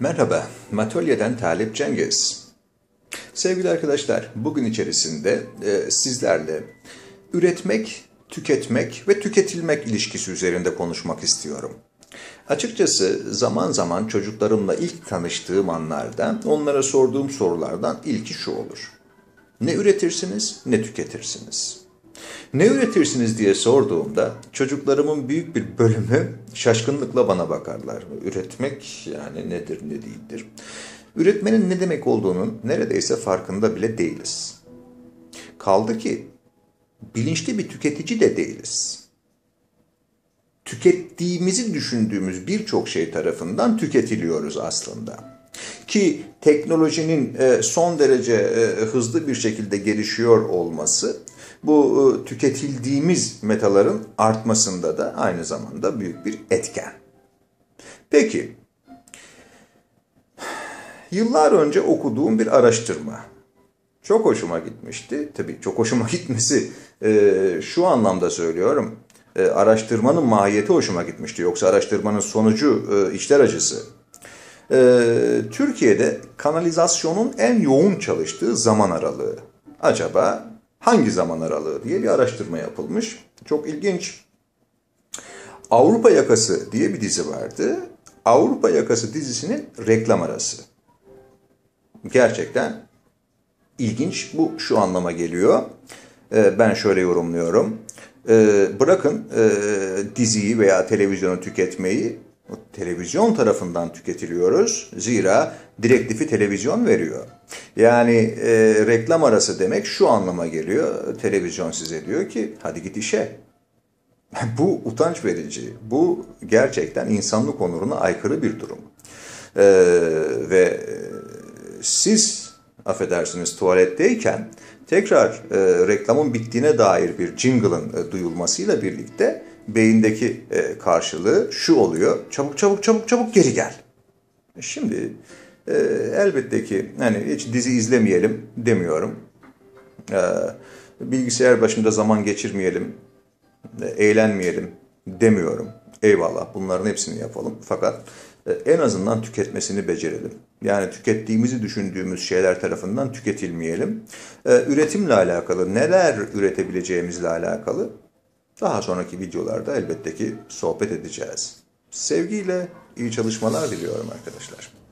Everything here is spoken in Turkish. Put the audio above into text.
Merhaba, Matolya'dan Talip Cengiz. Sevgili arkadaşlar, bugün içerisinde e, sizlerle üretmek, tüketmek ve tüketilmek ilişkisi üzerinde konuşmak istiyorum. Açıkçası zaman zaman çocuklarımla ilk tanıştığım anlarda onlara sorduğum sorulardan ilki şu olur. Ne üretirsiniz, ne tüketirsiniz? Ne üretirsiniz diye sorduğumda çocuklarımın büyük bir bölümü şaşkınlıkla bana bakarlar. Üretmek yani nedir ne değildir. Üretmenin ne demek olduğunun neredeyse farkında bile değiliz. Kaldı ki bilinçli bir tüketici de değiliz. Tükettiğimizi düşündüğümüz birçok şey tarafından tüketiliyoruz aslında. Ki teknolojinin e, son derece e, hızlı bir şekilde gelişiyor olması bu e, tüketildiğimiz metaların artmasında da aynı zamanda büyük bir etken. Peki, yıllar önce okuduğum bir araştırma. Çok hoşuma gitmişti. Tabii çok hoşuma gitmesi e, şu anlamda söylüyorum. E, araştırmanın mahiyeti hoşuma gitmişti. Yoksa araştırmanın sonucu e, içler acısı. Türkiye'de kanalizasyonun en yoğun çalıştığı zaman aralığı. Acaba hangi zaman aralığı diye bir araştırma yapılmış. Çok ilginç. Avrupa Yakası diye bir dizi vardı. Avrupa Yakası dizisinin reklam arası. Gerçekten ilginç. Bu şu anlama geliyor. Ee, ben şöyle yorumluyorum. Ee, bırakın e, diziyi veya televizyonu tüketmeyi televizyon tarafından tüketiliyoruz. Zira direktifi televizyon veriyor. Yani e, reklam arası demek şu anlama geliyor. Televizyon size diyor ki hadi git işe. Bu utanç verici. Bu gerçekten insanlık onuruna aykırı bir durum. E, ve siz affedersiniz tuvaletteyken tekrar e, reklamın bittiğine dair bir jingle'ın e, duyulmasıyla birlikte beyindeki e, karşılığı şu oluyor. Çabuk çabuk çabuk çabuk geri gel. Şimdi e, elbette ki hani hiç dizi izlemeyelim demiyorum. E, bilgisayar başında zaman geçirmeyelim, e, eğlenmeyelim demiyorum. Eyvallah bunların hepsini yapalım. Fakat e, en azından tüketmesini becerelim. Yani tükettiğimizi düşündüğümüz şeyler tarafından tüketilmeyelim. E, üretimle alakalı, neler üretebileceğimizle alakalı daha sonraki videolarda elbette ki sohbet edeceğiz. Sevgiyle iyi çalışmalar diliyorum arkadaşlar.